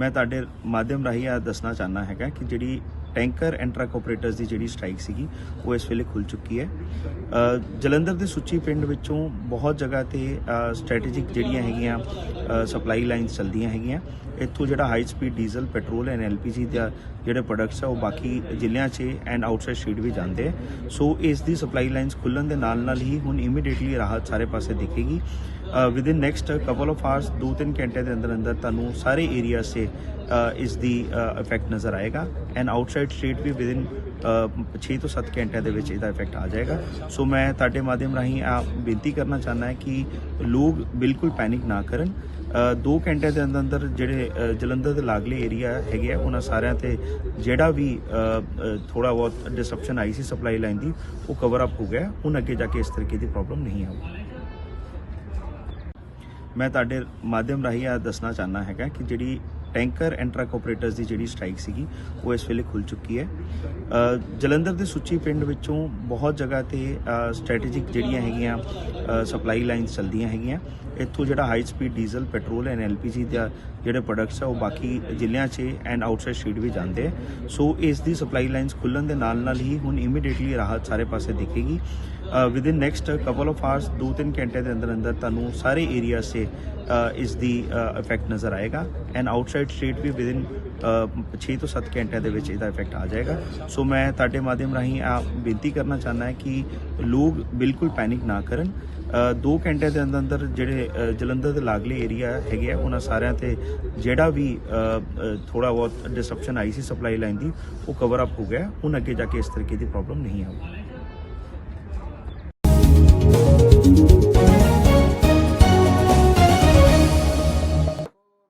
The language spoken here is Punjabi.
ਮੈਂ ਤੁਹਾਡੇ ਮਾਧਿਅਮ ਰਾਹੀਂ ਇਹ ਦੱਸਣਾ ਚਾਹਨਾ ਹੈਗਾ ਕਿ ਜਿਹੜੀ ਟੈਂਕਰ ਐਂਡ ਟਰੱਕ ਆਪਰੇਟਰਸ ਦੀ ਜਿਹੜੀ ਸਟ੍ਰਾਈਕ ਸੀਗੀ, ਉਹ ਇਸ ਵੇਲੇ ਖੁੱਲ ਚੁੱਕੀ ਹੈ। ਜਲੰਧਰ ਦੇ ਸੁੱਚੀ ਪਿੰਡ ਵਿੱਚੋਂ ਬਹੁਤ ਜਗ੍ਹਾ ਤੇ ਸਟ੍ਰੈਟੇਜਿਕ ਜਿਹੜੀਆਂ ਹੈਗੀਆਂ ਸਪਲਾਈ ਲਾਈਨਸ ਚੱਲਦੀਆਂ ਹੈਗੀਆਂ। ਇੱਥੋਂ ਜਿਹੜਾ high speed diesel petrol and LPG ਦਾ ਜਿਹੜੇ ਪ੍ਰੋਡਕਟਸ ਆ, ਉਹ ਬਾਕੀ ਜ਼ਿਲ੍ਹਿਆਂ 'ਚ ਐਂਡ ਆਊਟਸਾਈਡ ਸਟੇਟ ਵੀ ਜਾਂਦੇ ਆ। ਸੋ ਇਸ ਦੀ ਸਪਲਾਈ ਲਾਈਨਸ ਖੁੱਲਣ ਦੇ ਨਾਲ ਨਾਲ ਹੀ ਹੁਣ ਇਮੀਡੀਏਟਲੀ ਰਾਹਤ ਸਾਰੇ ਪਾਸੇ ਦਿਖੇਗੀ। Within next couple of hours 2-3 ਘੰਟੇ ਦੇ ਅੰਦਰ ਅੰਦਰ ਤੁਹਾਨੂੰ ਸਾਰੇ ਏਰੀਆ ਸੇ ਇਸ ਦੀ ਇਫੈਕਟ ਨਜ਼ਰ ਆਏਗਾ। ਐਂਡ ਆਊਟਸਾਈਡ ਸਟੇਟ ਵੀ ਵਿਦਿਨ 6 ਤੋਂ 7 ਘੰਟਿਆਂ ਦੇ ਵਿੱਚ ਇਹਦਾ ਇਫੈਕਟ ਆ ਜਾਏਗਾ। ਸੋ ਮੈਂ ਤੁਹਾਡੇ ਮਾਧਿਅਮ ਰਾਹੀਂ ਆ ਬੇਨਤੀ ਕਰਨਾ ਚਾਹੁੰਦਾ ਹੈ ਕਿ ਲੋਕ ਬਿਲਕੁਲ ਪੈਨਿਕ ਨਾ ਕਰਨ। 2 ਘੰਟੇ ਦੇ ਅੰਦਰ ਅੰਦਰ ਜਿਹੜੇ ਜਲੰਧਰ ਦੇ ਲਾਗਲੇ ਏਰੀਆ ਹੈਗੇ ਆ, ਉਹਨਾਂ ਸਾਰਿਆਂ ਤੇ ਜਿਹੜਾ ਵੀ ਥੋੜਾ ਬਹੁਤ ਡਿਸਰਪਸ਼ਨ ਆਈ ਸੀ ਸਪਲਾਈ ਲਾਈਨ ਦੀ, ਉਹ ਕਵਰ ਅਪ ਹੋ ਗਿਆ। ਹੁਣ ਅੱਗੇ ਜਾ ਕੇ ਇਸ ਤਰੀਕੇ ਦੀ ਪ੍ਰੋਬਲਮ ਨਹੀਂ ਆਊਗੀ। ਮੈਂ ਤੁਹਾਡੇ ਮਾਧਿਅਮ ਰਾਹੀਂ ਇਹ ਦੱਸਣਾ ਚਾਹਨਾ ਹੈਗਾ ਕਿ ਜਿਹੜੀ ਟੈਂਕਰ ਐਂਡ ਟਰੱਕ ਆਪਰੇਟਰਸ ਦੀ ਜਿਹੜੀ ਸਟ੍ਰਾਈਕ ਸੀਗੀ, ਉਹ ਇਸ ਵੇਲੇ ਖੁੱਲ ਚੁੱਕੀ ਹੈ। ਜਲੰਧਰ ਦੇ ਸੁੱਚੀ ਪਿੰਡ ਵਿੱਚੋਂ ਬਹੁਤ ਜਗ੍ਹਾ ਤੇ ਸਟ੍ਰੈਟੇਜਿਕ ਜਿਹੜੀਆਂ ਹੈਗੀਆਂ ਸਪਲਾਈ ਲਾਈਨਸ ਚੱਲਦੀਆਂ ਹੈਗੀਆਂ। ਇੱਥੋਂ ਜਿਹੜਾ high speed diesel petrol and LPG ਦਾ ਜਿਹੜੇ ਪ੍ਰੋਡਕਟਸ ਆ, ਉਹ ਬਾਕੀ ਜ਼ਿਲ੍ਹਿਆਂ 'ਚ ਐਂਡ ਆਊਟਸਾਈਡ ਸਟੇਟ ਵੀ ਜਾਂਦੇ ਆ। ਸੋ ਇਸ ਦੀ ਸਪਲਾਈ ਲਾਈਨਸ ਖੁੱਲਣ ਦੇ ਨਾਲ ਨਾਲ ਹੀ ਹੁਣ ਇਮੀਡੀਏਟਲੀ ਰਾਹਤ ਸਾਰੇ ਪਾਸੇ ਦਿਖੇਗੀ। Within next couple of hours 2-3 ਘੰਟੇ ਦੇ ਅੰਦਰ ਅੰਦਰ ਤੁਹਾਨੂੰ ਸਾਰੇ ਏਰੀਆ ਸੇ ਇਸ ਦੀ ਇਫੈਕਟ ਨਜ਼ਰ ਆਏਗਾ। ਐਂਡ ਆਊਟਸਾਈਡ ਸਟੇਟ ਵੀ ਵਿਦਿਨ 6 ਤੋਂ 7 ਘੰਟਿਆਂ ਦੇ ਵਿੱਚ ਇਹਦਾ ਇਫੈਕਟ ਆ ਜਾਏਗਾ। ਸੋ ਮੈਂ ਤੁਹਾਡੇ ਮਾਧਿਅਮ ਰਾਹੀਂ ਆ ਬੇਨਤੀ ਕਰਨਾ ਚਾਹੁੰਦਾ ਹੈ ਕਿ ਲੋਕ ਬਿਲਕੁਲ ਪੈਨਿਕ ਨਾ ਕਰਨ। 2 ਘੰਟੇ ਦੇ ਅੰਦਰ ਅੰਦਰ ਜਿਹੜੇ ਜਲੰਧਰ ਦੇ ਲਾਗਲੇ ਏਰੀਆ ਹੈਗੇ ਆ, ਉਹਨਾਂ ਸਾਰਿਆਂ ਤੇ ਜਿਹੜਾ ਵੀ ਥੋੜਾ ਬਹੁਤ ਡਿਸਰਪਸ਼ਨ ਆਈ ਸੀ ਸਪਲਾਈ ਲਾਈਨ ਦੀ, ਉਹ ਕਵਰ ਅਪ ਹੋ ਗਿਆ। ਹੁਣ ਅੱਗੇ ਜਾ ਕੇ ਇਸ ਤਰੀਕੇ ਦੀ ਪ੍ਰੋਬਲਮ ਨਹੀਂ ਆਊਗੀ।